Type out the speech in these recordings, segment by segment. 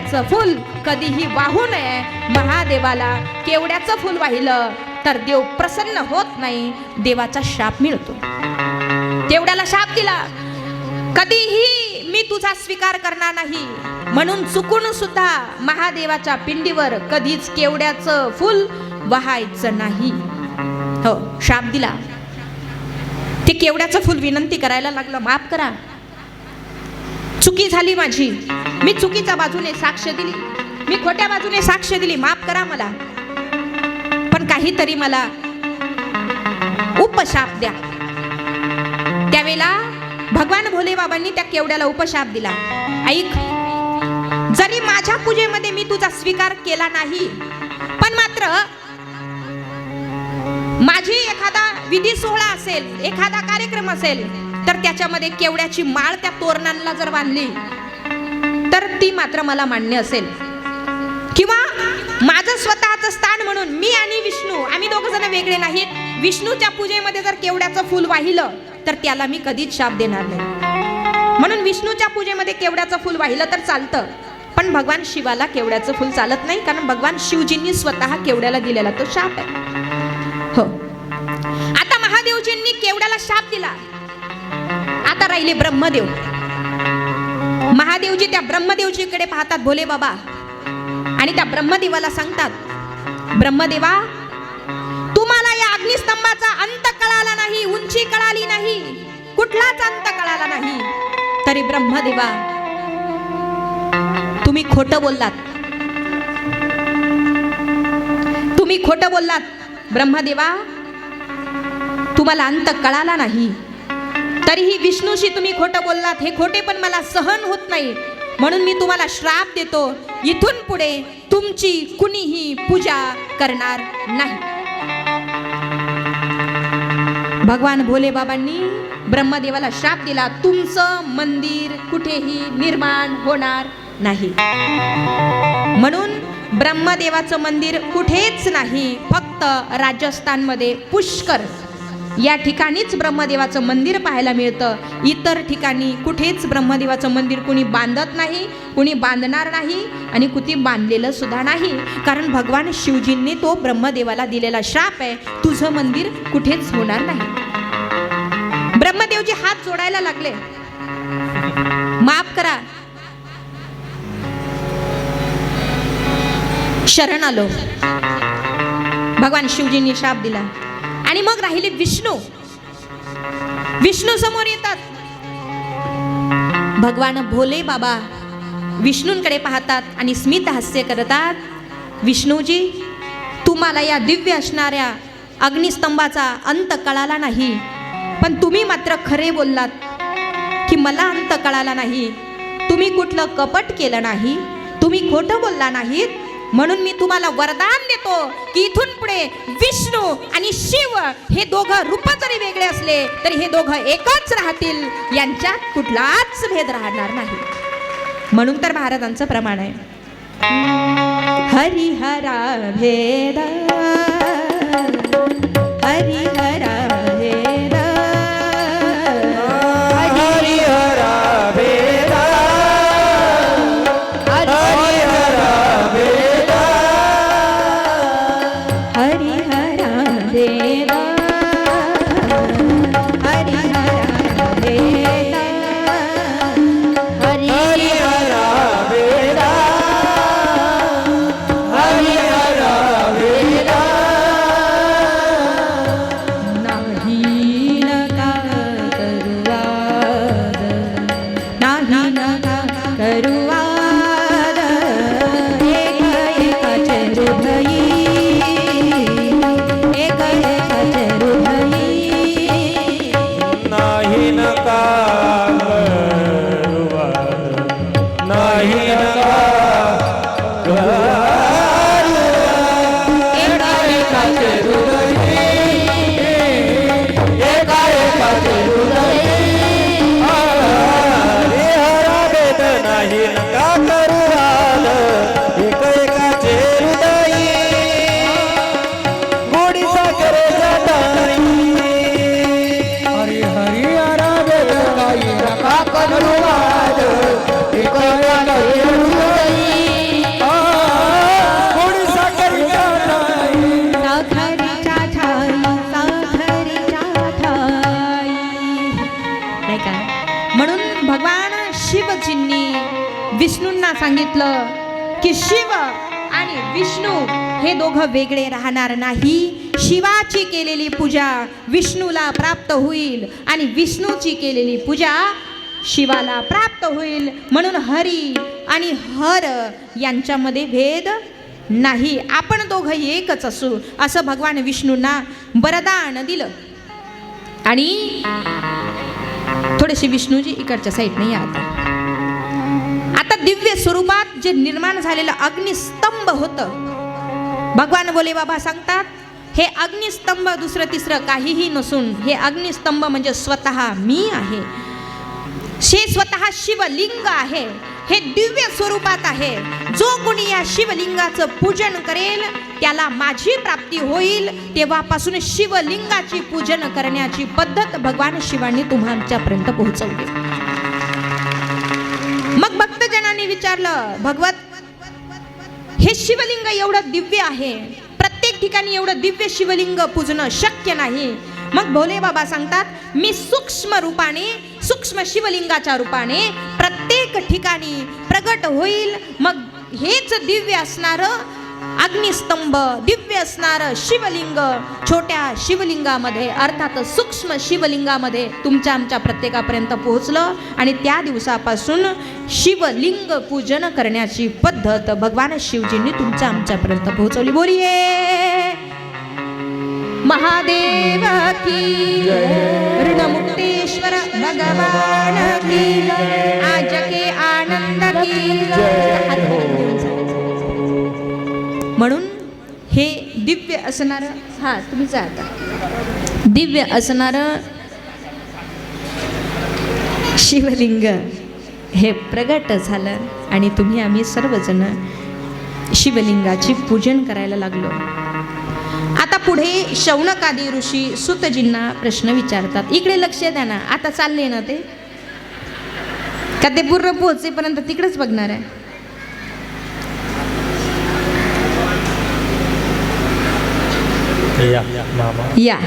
केवड्याचं फुल कधीही वाहू नये. महादेवाला केवड्याचं फुल वाहिलं तर देव प्रसन्न होत नाही. देवाचा शाप मिळतो. केवड्याला शाप दिला? कधीही मी तुझा स्वीकार करणार नाही. म्हणून चुकून सुद्धा महादेवाच्या पिंडीवर कधीच केवड्याचं फुल वाहायचं नाही. हो शाप दिला. ते केवड्याचं फुल विनंती करायला लागलं माफ करा. चुकी झाली माझी. मी चुकीच्या बाजूने साक्ष दिली. मी खोट्या बाजूने साक्ष दिली. माफ करा मला. पण काहीतरी मला उपशाप द्या. त्यावेळेला भगवान भोले बाबांनी त्या केवड्याला उपशाप दिला. ऐक जरी माझ्या पूजेमध्ये मी तुझा स्वीकार केला नाही पण मात्र माझी एखादा विधी सोहळा असेल एखादा कार्यक्रम असेल तर त्याच्यामध्ये केवड्याची माळ त्या तोरणांना जर बांधली तर ती मात्र मला मान्य असेल. किंवा माझं स्वतःचं स्थान म्हणून मी आणि विष्णू आम्ही दोघ जण वेगळे नाहीत. विष्णूच्या पूजेमध्ये जर केवड्याचं फुल वाहिलं तर त्याला मी कधीच शाप देणार नाही. म्हणून विष्णूच्या पूजेमध्ये केवड्याचं फुल वाहिलं तर चालतं. पण भगवान शिवाला केवड्याचं फुल चालत नाही कारण भगवान शिवजींनी स्वतः केवड्याला दिलेला तो शाप आहे. हो. आता महादेवजींनी केवड्याला शाप दिला? आता राहिले ब्रह्मदेव. महादेवजी त्या ब्रह्मदेवजीकडे पाहतात भोले बाबा. आणि त्या ब्रह्मदेवाला सांगतात ब्रह्मदेवा तुम्हाला या अग्निस्तंभाचा अंत कळाला नाही उंची कळाली नाही कुठलाच अंत कळाला नाही. तरी ब्रह्मदेवा तुम्ही खोटं बोललात. तुम्ही खोटं बोललात. ब्रह्मदेवा तुम्हाला अंत कळाला नाही तरीही विष्णूशी तुम्ही खोटं बोललात हे खोटे पण मला सहन होत नाही. म्हणून मी तुम्हाला श्राप देतो इथून पुढे तुमची कुणीही पूजा करणार नाही. भगवान भोले बाबांनी ब्रह्मदेवाला श्राप दिला तुमचं मंदिर कुठेही निर्माण होणार नाही. म्हणून ब्रह्मदेवाचं मंदिर कुठेच नाही फक्त राजस्थानमध्ये पुष्कर. या ठिकाणीच ब्रह्मदेवाचं मंदिर पाहायला मिळतं. इतर ठिकाणी कुठेच ब्रह्मदेवाचं मंदिर कुणी बांधत नाही कुणी बांधणार नाही आणि कुठे बांधलेलं सुद्धा नाही. कारण भगवान शिवजींनी तो ब्रह्मदेवाला दिलेला श्राप आहे तुझं मंदिर कुठेच होणार नाही. ब्रह्मदेवजी हात जोडायला लागले. माफ करा. शरण आलो. भगवान शिवजींनी शाप दिला. आणि मग राहिले विष्णू. विष्णू समोर येतात. भगवान भोले बाबा विष्णूंकडे पाहतात आणि स्मित हास्य करतात. विष्णूजी तुम्हाला या दिव्य असणाऱ्या अग्निस्तंभाचा अंत कळाला नाही. पण तुम्ही मात्र खरे बोललात की मला अंत कळाला नाही. तुम्ही कुठलं कपट केलं नाही. तुम्ही खोटं बोलला नाहीत. म्हणून मी तुम्हाला वरदान देतो की इथून पुढे विष्णू आणि शिव हे दोघं रूप जरी वेगळे असले तरी हे दोघं एकच राहतील. यांच्यात कुठलाच भेद राहणार नाही. म्हणून तर महाराजांचं प्रमाण आहे. हरिहरा भेद. हरिहरा हरिहरा सांगितलं की शिव आणि विष्णू हे दोघं वेगळे राहणार नाही. शिवाची केलेली पूजा विष्णूला प्राप्त होईल आणि विष्णूची केलेली पूजा शिवाला प्राप्त होईल. म्हणून हरी आणि हर यांच्यामध्ये भेद नाही. आपण दोघं एकच असू असं भगवान विष्णूंना वरदान दिलं. आणि थोडेसे विष्णूजी इकडच्या साईडने या आता. दिव्य स्वरूपात जे निर्माण झालेलं अग्निस्तंभ होतं. भगवान बोले बाबा सांगतात हे अग्निस्तंभ दुसरं तिसरं काहीही नसून हे अग्निस्तंभ म्हणजे स्वतः मी आहे. हे स्वतः शिवलिंग आहे. हे दिव्य स्वरूपात आहे. जो कोणी या शिवलिंगाचं पूजन करेल त्याला माझी प्राप्ती होईल. तेव्हापासून शिवलिंगाची पूजन करण्याची पद्धत भगवान शिवांनी तुम्हाच्यापर्यंत पोहोचवली. विचारलं भगवत हे शिवलिंग एवढं दिव्य आहे. प्रत्येक ठिकाणी एवढं दिव्य शिवलिंग पूजणं शक्य नाही. मग भोले बाबा सांगतात मी सूक्ष्म रूपाने सूक्ष्म शिवलिंगाच्या रूपाने प्रत्येक ठिकाणी प्रगट होईल. मग हेच दिव्य असणारं अग्निस्तंभ दिव्य असणारं शिवलिंग. छोट्या शिवलिंगामध्ये अर्थात सूक्ष्म शिवलिंगामध्ये तुमच्या आमच्या प्रत्येकापर्यंत पोहोचलं आणि त्या दिवसापासून शिवलिंग पूजन करण्याची पद्धत भगवान शिवजींनी तुमच्या आमच्यापर्यंत पोहोचवली. बोलिये. महादेव की असणारं हा तुम्ही जा आता. दिव्य असणारं शिवलिंग हे प्रगट झालं आणि तुम्ही आम्ही सर्वजण शिवलिंगाची पूजन करायला लागलो. आता पुढे शौनकादी ऋषी सुतजींना प्रश्न विचारतात. इकडे लक्ष द्या ना आता चालले ना ते? का ते पूर्ण पोहोचेपर्यंत तिकडेच बघणार आहे? या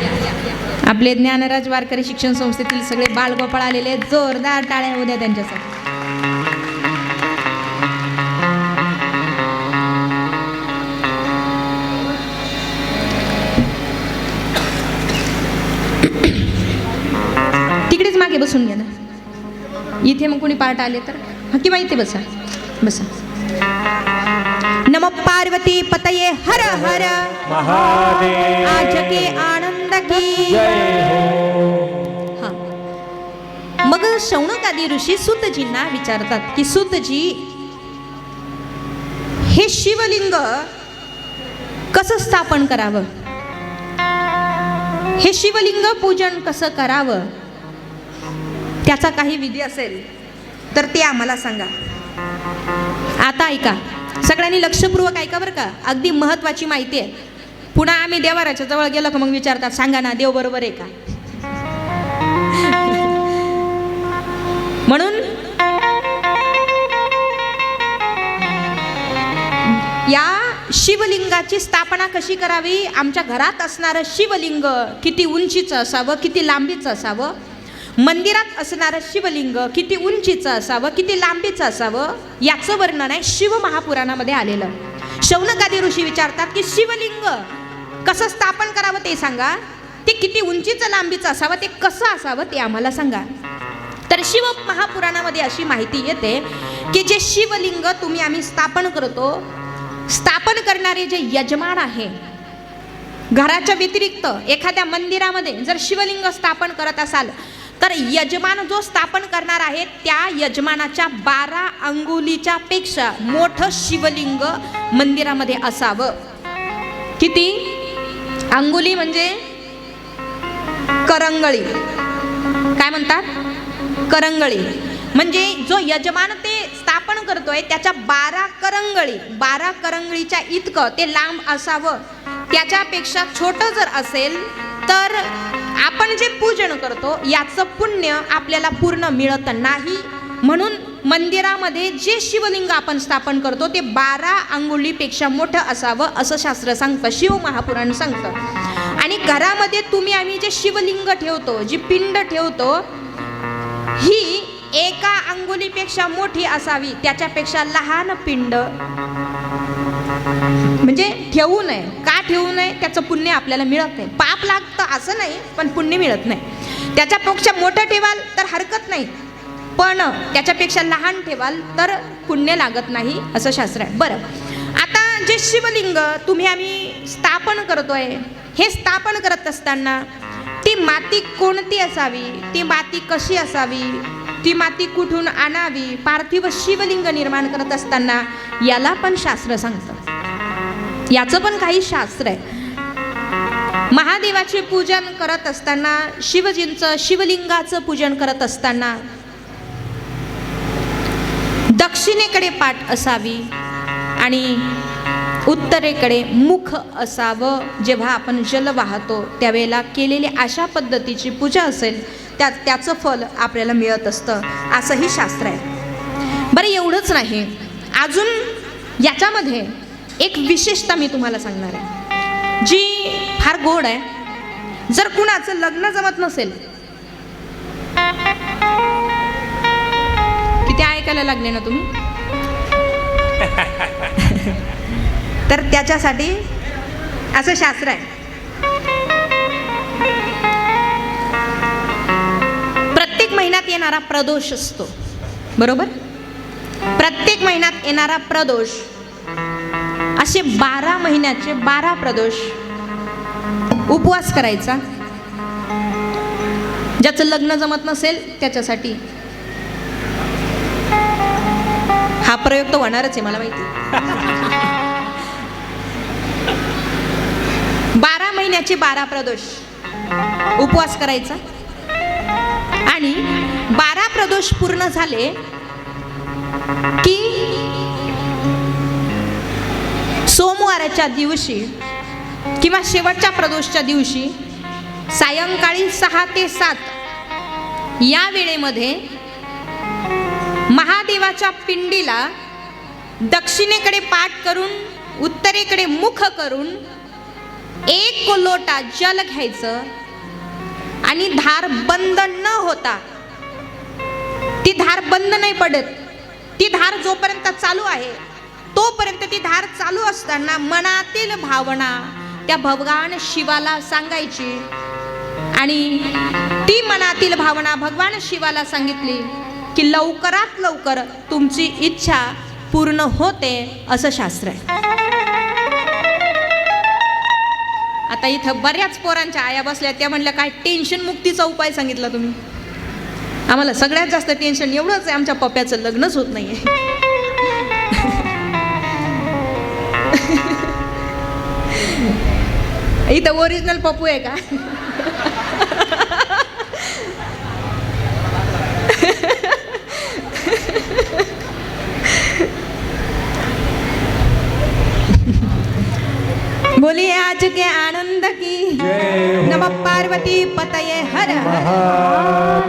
आपले ज्ञानराज वारकरी शिक्षण संस्थेतील सगळे बालगोपाळ आलेले जोरदार टाळ्या उद्या त्यांच्यासाठी. तिकडेच मागे बसून घ्या ना. इथे मग कोणी पार्ट आले तर? हा किंवा इथे बसा. बसा. नम पार्वती पतये हर हर। महादेव। आज के आनंद की। जय हो। हा. मग शौनकादी ऋषी सुतजींना विचारतात की सुतजी हे शिवलिंग कसं स्थापन करावं? हे शिवलिंग पूजन कसं करावं? त्याचा काही विधी असेल तर ते आम्हाला सांगा. आता ऐका. सगळ्यांनी लक्षपूर्वक ऐका बरं का. अगदी महत्वाची माहिती आहे. पुन्हा आम्ही देवाराच्या जवळ गेलो का मग विचारतात सांगा ना देव बरोबर आहे का? म्हणून या शिवलिंगाची स्थापना कशी करावी? आमच्या घरात असणारं शिवलिंग किती उंचीचं असावं किती लांबीचं असावं? मंदिरात असणारं शिवलिंग किती उंचीचं असावं किती लांबीचं असावं याचं वर्णन आहे शिव महापुराणामध्ये आलेलं. शौनकादी ऋषी विचारतात की शिवलिंग कसं स्थापन करावं ते सांगा. ते किती उंचीचं लांबीचं असावं ते कसं असावं ते आम्हाला सांगा. तर शिव महापुराणामध्ये अशी माहिती येते की जे शिवलिंग तुम्ही आम्ही स्थापन करतो स्थापन करणारे जे यजमान आहे घराच्या व्यतिरिक्त एखाद्या मंदिरामध्ये जर शिवलिंग स्थापन करत असाल तर यजमान जो स्थापन करणार आहे त्या यजमानाच्या बारा अंगुलीच्या पेक्षा मोठं शिवलिंग मंदिरामध्ये असावं. किती? अंगुली म्हणजे करंगळी. काय म्हणतात? करंगळी. म्हणजे जो यजमान ते स्थापन करतोय त्याच्या बारा करंगळी बारा करंगळीच्या इतकं ते लांब असावं. त्याच्यापेक्षा छोटं जर असेल तर आपण जे पूजन करतो याचं पुण्य आपल्याला पूर्ण मिळत नाही. म्हणून मंदिरामध्ये जे शिवलिंग आपण स्थापन करतो ते बारा अंगुलीपेक्षा मोठं असावं असं शास्त्र सांगतं शिव महापुराण सांगतं. आणि घरामध्ये तुम्ही आम्ही जे शिवलिंग ठेवतो जी पिंड ठेवतो ही एका अंगुलीपेक्षा मोठी असावी त्याच्यापेक्षा लहान पिंड म्हणजे ठेवू नये. का ठेवू नये? त्याचं पुण्य आपल्याला मिळत नाही पाप लागतं असं नाही पण पुण्य मिळत नाही. त्याच्यापेक्षा मोठं ठेवाल तर हरकत नाही. पण त्याच्यापेक्षा लहान ठेवाल तर पुण्य लागत नाही असं शास्त्र आहे. बरं. आता जे शिवलिंग तुम्ही आम्ही स्थापन करतोय हे स्थापन करत असताना ती माती कोणती असावी? ती माती कशी असावी? ती माती कुठून आणावी? पार्थिव शिवलिंग निर्माण करत असताना याला पण शास्त्र सांगतं. याचं पण काही शास्त्र आहे. महादेवाचे पूजन करत असताना शिवजींचं शिवलिंगाचं पूजन करत असताना दक्षिणेकडे पाठ असावी आणि उत्तरेकडे मुख असावं. जेव्हा आपण जल वाहतो त्यावेळेला केलेली अशा पद्धतीची पूजा असेल त्या त्याचं फल आपल्याला मिळत असतं. असंही शास्त्र आहे. बरं एवढंच नाही. अजून याच्यामध्ये एक विशेषता मी तुम्हाला सांगणार आहे. जी फार गोड आहे. जर कुणाचं लग्न जमत नसेल. किती ऐकायला लागले ना तुम्ही? तर त्याच्यासाठी असं शास्त्र आहे. महिन्यात येणारा प्रदोष असतो. बरोबर? प्रत्येक महिन्यात येणारा प्रदोष असे बारा महिन्याचे बारा प्रदोष उपवास करायचा. ज्याचं लग्न जमत नसेल त्याच्यासाठी. हा प्रयोग तर होणारच आहे मला माहिती. बारा महिन्याचे बारा प्रदोष उपवास करायचा. आणि बारा प्रदोष पूर्ण झाले की सोमवाराच्या दिवशी किंवा शेवटच्या प्रदोषच्या दिवशी सायंकाळी सहा ते सात या वेळेमध्ये महादेवाच्या पिंडीला दक्षिणेकडे पाठ करून उत्तरेकडे मुख करून एक लोटा जल घ्यायचं आणि धार बंद न होता ती धार बंद नाही पडत. ती धार जोपर्यंत चालू आहे तोपर्यंत ती धार चालू असताना मनातील भावना त्या भगवान शिवाला सांगायची. आणि ती मनातील भावना भगवान शिवाला सांगितली की लवकरात लवकर तुमची इच्छा पूर्ण होते असं शास्त्र आहे. आता इथं बऱ्याच पोरांच्या आया बसल्या त्या म्हणल्या काय टेन्शन मुक्तीचा उपाय सांगितला तुम्ही? आम्हाला सगळ्यात जास्त टेन्शन एवढंच आहे आमच्या पप्प्याचं लग्नच होत नाहीये. इथं ओरिजिनल पप्पू आहे का? बोलिए आज के आनंद की। हो। नम पार्वती पतये हर हर।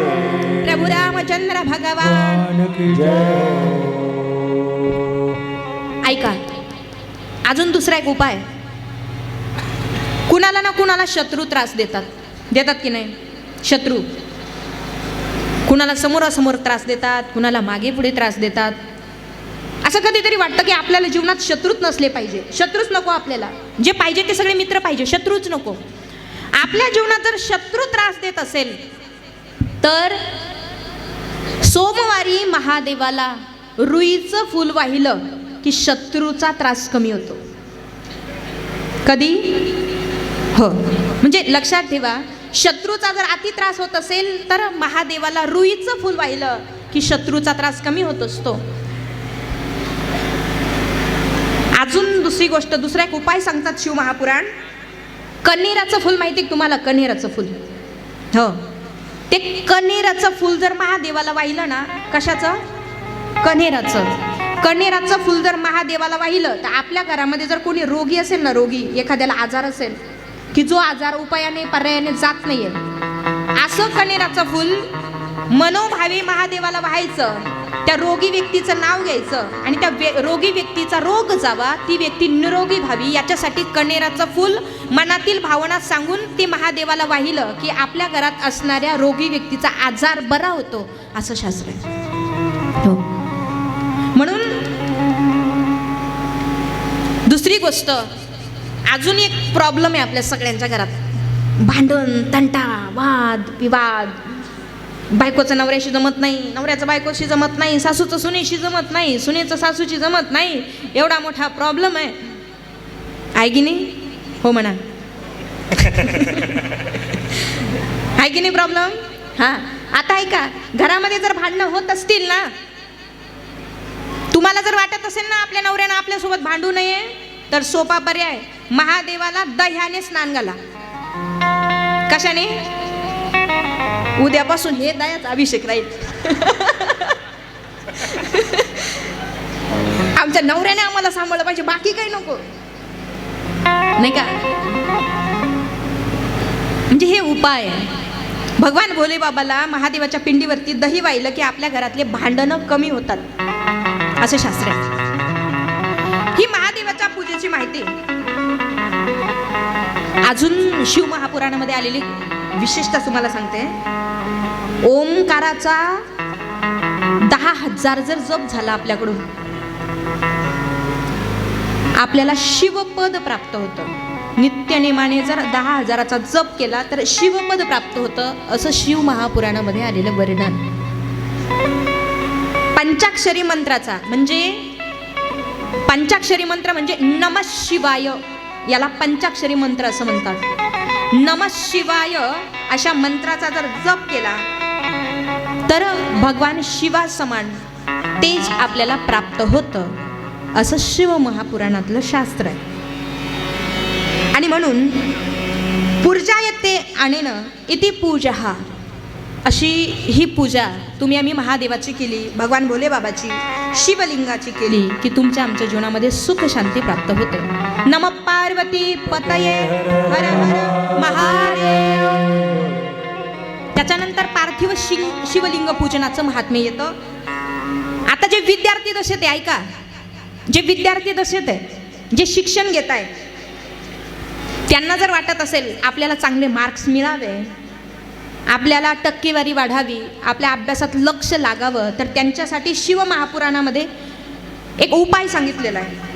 प्रभु रामचंद्र भगवान। ऐका अजून दुसरा एक उपाय. कुणाला ना कुणाला शत्रू त्रास देतात. देतात की नाही? शत्रू. कुणाला समोरासमोर त्रास देतात कुणाला मागे पुढे त्रास देतात. असं कधीतरी वाटतं की आपल्याला जीवनात शत्रूच नसले पाहिजे. शत्रूच नको आपल्याला. जे पाहिजे ते सगळे मित्र पाहिजे शत्रूच नको. आपल्या जीवनात जर शत्रू त्रास देत असेल तर सोमवारी महादेवाला रुईचं फूल वाहिलं की शत्रूचा त्रास कमी होतो. कधी? हो. म्हणजे लक्षात ठेवा शत्रूचा जर अति त्रास होत असेल तर महादेवाला रुईचं फूल वाहिलं की शत्रूचा त्रास कमी होत असतो. अजून दुसरी गोष्ट दुसरा एक उपाय सांगतात शिव महापुराण. कन्हेराचं फूल माहिती आहे तुम्हाला? कन्हेराचं फूल. हो. ते कन्हेराचं फूल जर महादेवाला वाहिलं ना कशाचं? कन्हेराचं. कन्हेराचं फूल जर महादेवाला वाहिलं तर आपल्या घरामध्ये जर कोणी रोगी असेल ना रोगी एखाद्याला आजार असेल की जो आजार उपायाने पर्यायाने जात नाहीये. असं कन्हेराचं फूल मनोभावे महादेवाला व्हायचं. त्या रोगी व्यक्तीचं नाव घ्यायचं आणि त्या वे रोगी व्यक्तीचा रोग जावा ती व्यक्ती निरोगी व्हावी याच्यासाठी कणेराचं फूल मनातील भावना सांगून ते महादेवाला वाहिलं की आपल्या घरात असणाऱ्या रोगी व्यक्तीचा आजार बरा होतो असं शास्त्र आहे. हो. म्हणून दुसरी गोष्ट अजून एक प्रॉब्लेम आहे आपल्या सगळ्यांच्या घरात. भांडण तंटा वाद विवाद बायकोचं नवऱ्याशी जमत नाही नवऱ्याचं बायकोशी जमत नाही सासूचं सुनेशी जमत नाही सुनेचं सासूची जमत नाही एवढा मोठा प्रॉब्लेम आहे. आहे की नाही? हो म्हणा. आहे की नाही प्रॉब्लेम हां. आता ऐका घरामध्ये जर भांडणं होत असतील ना तुम्हाला जर वाटत असेल ना आपल्या नवऱ्यानं आपल्यासोबत भांडू नये तर सोपा पर्याय महादेवाला दह्याने स्नान घाला. कशाने? उद्यापासून हे दयाचा अभिषेक राहील आमच्या नवऱ्याने आम्हाला सांभाळलं पाहिजे बाकी काही नको. नाही का? म्हणजे हे उपाय. भगवान भोले बाबाला महादेवाच्या पिंडीवरती दही वाहिलं की आपल्या घरातले भांडणं कमी होतात असं शास्त्र आहे. ही महादेवाच्या पूजेची माहिती अजून शिव महापुराणामध्ये आलेली विशेषतः तुम्हाला सांगते. ओमकाराचा दहा हजार जर जप झाला आपल्याकडून आपल्याला शिवपद प्राप्त होतं. नित्यनेमाने जर दहा हजाराचा जप केला तर शिवपद प्राप्त होतं असं शिव महापुराणामध्ये आलेलं वर्णन. पंचाक्षरी मंत्राचा म्हणजे पंचाक्षरी मंत्र म्हणजे नम शिवाय याला पंचाक्षरी मंत्र असं म्हणतात. नम शिवाय अशा मंत्राचा जर जप केला तर भगवान शिवा समान तेज आपल्याला प्राप्त होतं असं शिव महापुराणातलं शास्त्र आहे. आणि म्हणून पूजा येते आणेन इति पूजा अशी ही पूजा तुम्ही आम्ही महादेवाची केली भगवान भोले बाबाची शिवलिंगाची केली की तुमच्या आमच्या जीवनामध्ये सुख शांती प्राप्त होते. नम पार्वती पतये हर हर महादेव. त्याच्यानंतर पार्थिव शिंग शिवलिंग पूजनाचं महात्म्य येतं. आता जे विद्यार्थी दशेत आहे ऐका. जे विद्यार्थी दशेत आहे जे शिक्षण घेत आहे त्यांना जर वाटत असेल आपल्याला चांगले मार्क्स मिळावे आपल्याला टक्केवारी वाढावी आपल्या अभ्यासात लक्ष लागावं तर त्यांच्यासाठी शिव महापुराणामध्ये एक उपाय सांगितलेला आहे.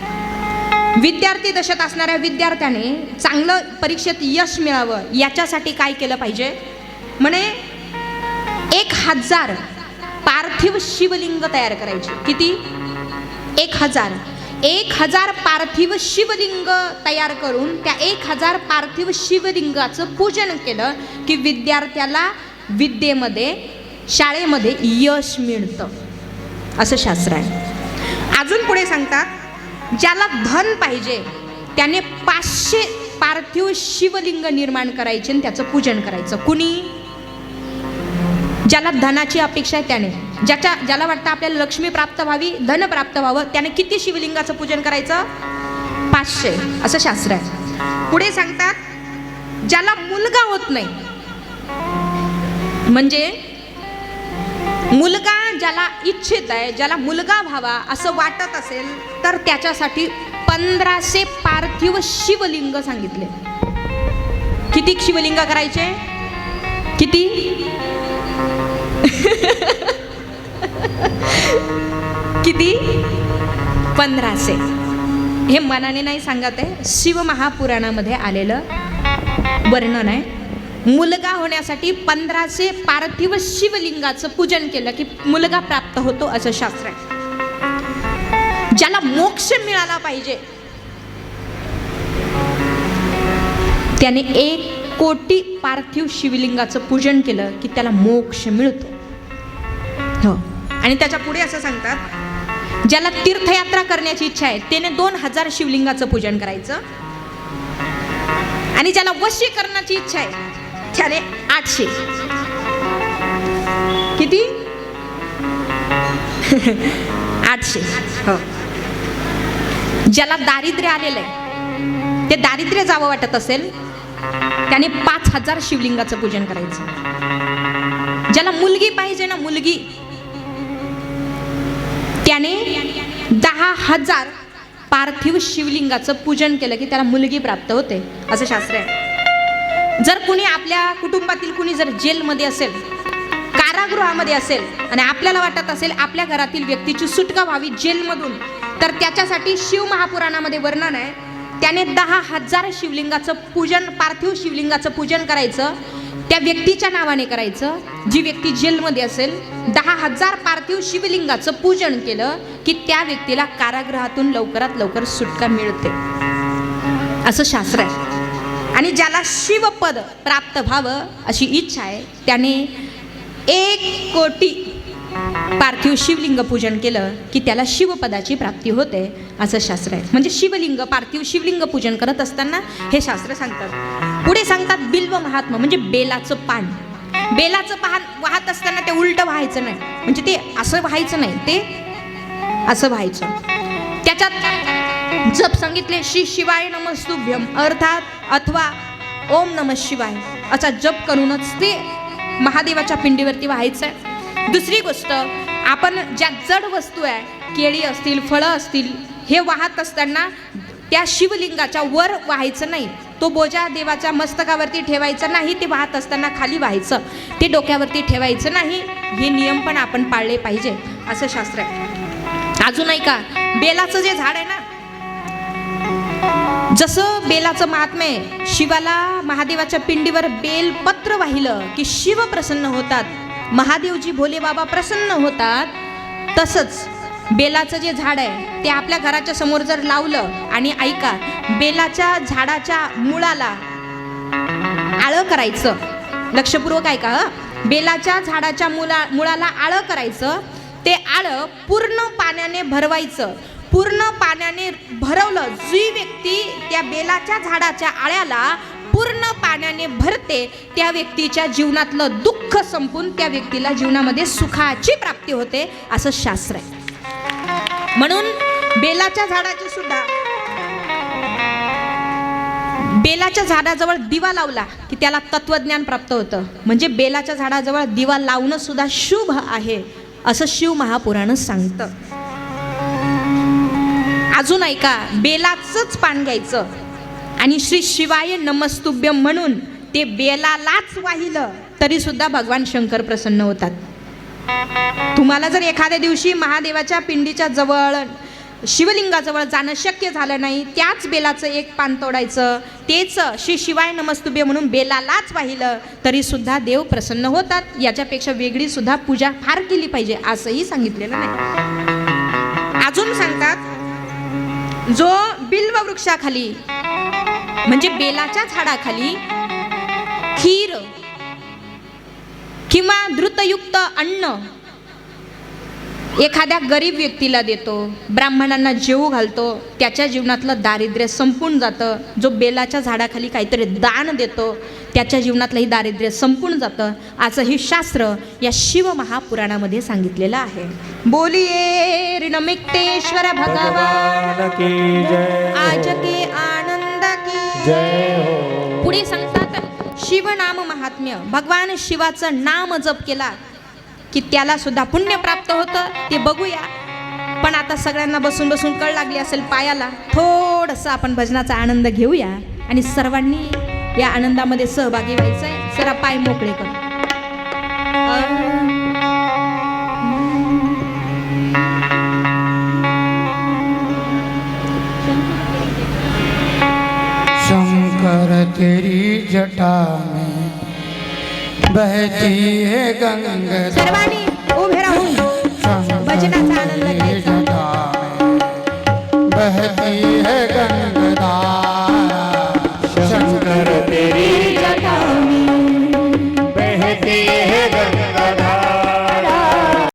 विद्यार्थी दशेत असणाऱ्या विद्यार्थ्याने चांगलं परीक्षेत यश मिळावं याच्यासाठी काय केलं पाहिजे? म्हणे एक हजार पार्थिव शिवलिंग तयार करायचे. किती? एक हजार. एक हजार पार्थिव शिवलिंग तयार करून त्या एक हजार पार्थिव शिवलिंगाचं पूजन केलं की विद्यार्थ्याला विद्येमध्ये शाळेमध्ये यश मिळतं. असं शास्त्र आहे. अजून पुढे सांगतात ज्याला धन पाहिजे त्याने पाचशे पार्थिव शिवलिंग निर्माण करायचे आणि त्याचं पूजन करायचं. कुणी? ज्याला धनाची अपेक्षा आहे त्याने. ज्याच्या ज्याला वाटतं आपल्याला लक्ष्मी प्राप्त व्हावी धन प्राप्त व्हावं त्याने किती शिवलिंगाचं पूजन करायचं? पाचशे असं शास्त्र आहे. पुढे सांगतात ज्याला मुलगा होत नाही. म्हणजे मुलगा ज्याला इच्छित आहे ज्याला मुलगा व्हावा असं वाटत असेल तर त्याच्यासाठी पंधराशे पार्थिव शिवलिंग सांगितले. किती शिवलिंग करायचे? किती? किती? पंधराशे. हे मनाने नाही सांगत आहे. शिव महापुराणामध्ये आलेलं वर्णन आहे. मुलगा होण्यासाठी पंधराशे पार्थिव शिवलिंगाचं पूजन केलं की मुलगा प्राप्त होतो असं शास्त्र आहे. ज्याला मोक्ष मिळाला पाहिजे. त्याने एक कोटी पार्थिव शिवलिंगाचं पूजन केलं की त्याला मोक्ष मिळतो. हो. आणि त्याच्या पुढे असं सांगतात ज्याला तीर्थयात्रा करण्याची इच्छा आहे त्याने दोन हजार शिवलिंगाचं पूजन करायचं. आणि ज्याला वशीकरणाची इच्छा आहे त्याने आठशे. किती? आठशे. हो. ज्याला दारिद्र्य आलेलं आहे ते दारिद्र्य जावं वाटत असेल त्याने पाच हजार शिवलिंगाचं पूजन करायचं. ज्याला मुलगी पाहिजे ना मुलगी त्याने दहा हजार पार्थिव शिवलिंगाचं पूजन केलं की त्याला मुलगी प्राप्त होते असं शास्त्र आहे. जर कुणी आपल्या कुटुंबातील कुणी जर जेलमध्ये असेल कारागृहामध्ये असेल आणि आपल्याला वाटत असेल आपल्या घरातील व्यक्तीची सुटका व्हावी जेलमधून तर त्याच्यासाठी शिव महापुराणामध्ये वर्णन आहे. त्याने दहा हजार शिवलिंगाचं पूजन पार्थिव शिवलिंगाचं पूजन करायचं. त्या व्यक्तीच्या नावाने करायचं. जी व्यक्ती जेलमध्ये असेल दहा हजार पार्थिव शिवलिंगाचं पूजन केलं की त्या व्यक्तीला कारागृहातून लवकरात लवकर सुटका मिळते. असं शास्त्र आहे. आणि ज्याला शिवपद प्राप्त व्हावं अशी इच्छा आहे त्याने एक कोटी पार्थिव शिवलिंग पूजन केलं की त्याला शिवपदाची प्राप्ती होते असं शास्त्र आहे. म्हणजे शिवलिंग पार्थिव शिवलिंग पूजन करत असताना हे शास्त्र सांगतात. पुढे सांगतात बिल्व महात्मा म्हणजे बेलाचं पान. बेलाचं पान वाहत असताना ते उलटं व्हायचं नाही. म्हणजे ते असं व्हायचं नाही ते असं व्हायचं. त्याच्यात जप सांगितले श्री शिवाय नमस्तुभ्यम अर्थात अथवा ओम नम शिवाय. असा जप करूनच ते महादेवाच्या पिंडीवरती व्हायचं. आहे दुसरी गोष्ट आपण ज्या जड वस्तू आहे केळी असतील फळं असतील हे वाहत असताना त्या शिवलिंगाच्या वर व्हायचं नाही. तो बोजा देवाच्या मस्तकावरती ठेवायचा नाही ते वाहत असताना खाली व्हायचं. ते डोक्यावरती ठेवायचं नाही हे नियम पण आपण पाळले पाहिजे असं शास्त्र आहे. अजून ऐका बेलाचं जे झाड आहे ना जसं बेलाचं महात्म्य आहे शिवाला महादेवाच्या पिंडीवर बेलपत्र वाहिलं की शिव प्रसन्न होतात. महादेवजी भोले बाबा प्रसन्न होतात. तसंच बेलाचं जे झाड आहे ते आपल्या घराच्या समोर जर लावलं आणि ऐका बेलाच्या झाडाच्या मुळाला आळं करायचं. लक्षपूर्वक ऐका बेलाच्या झाडाच्या मुळा मुळाला आळं करायचं. ते आळं पूर्ण पाण्याने भरवायचं. पूर्ण पाण्याने भरवलं जी व्यक्ती त्या बेलाच्या झाडाच्या आळ्याला पूर्ण पाण्याने भरते त्या व्यक्तीच्या जीवनातलं दुःख संपून त्या व्यक्तीला जीवनामध्ये सुखाची प्राप्ती होते असं शास्त्र आहे. म्हणून बेलाच्या झाडाची सुद्धा बेलाच्या झाडाजवळ दिवा लावला की त्याला तत्वज्ञान प्राप्त होतं. म्हणजे बेलाच्या झाडाजवळ दिवा लावणं सुद्धा शुभ आहे असं शिव महापुराण सांगतं. अजून ऐका बेलाचंच पान घ्यायचं. आणि श्री शिवाय नमस्तुभ्य म्हणून ते बेलालाच वाहिलं तरी सुद्धा भगवान शंकर प्रसन्न होतात. तुम्हाला जर एखाद्या दिवशी महादेवाच्या पिंडीच्या जवळ शिवलिंगाजवळ जाणं शक्य झालं नाही त्याच बेलाचं एक पान तोडायचं तेच श्री शिवाय नमस्तुभ्य म्हणून बेलालाच वाहिलं तरी सुद्धा देव प्रसन्न होतात. याच्यापेक्षा वेगळी सुद्धा पूजा फार केली पाहिजे असंही सांगितलेलं नाही. अजून सांगतात जो बिल्व वृक्षाखाली म्हणजे बेलाच्या झाडाखाली खीर किंवा धृतयुक्त अन्न एखाद्या गरीब व्यक्तीला देतो ब्राह्मणांना जेवू घालतो त्याच्या जीवनातलं दारिद्र्य संपून जातं. जो बेलाच्या झाडाखाली काहीतरी दान देतो त्याच्या जीवनातलंही दारिद्र्य संपून जातं. असं ही शास्त्र या शिव महापुराणामध्ये सांगितलेलं आहे. बोलिये भगवान भगवान. की जय. हो. के जय हो। पुढे सांगतात शिवनाम महात्म्य. भगवान शिवाचं नाम जप केला की त्याला सुद्धा पुण्य प्राप्त होतं ते बघूया. पण आता सगळ्यांना बसून बसून कळ लागली असेल पायाला. थोडंसं आपण भजनाचा आनंद घेऊया आणि सर्वांनी या आनंदामध्ये सहभागी व्हायचं आहे जरा पाय मोकळे कर. जटा में बहती है गंगा सर्वांनी उभे राहून भजनाचा आनंद घ्यायचा जटा में बहती है गंगा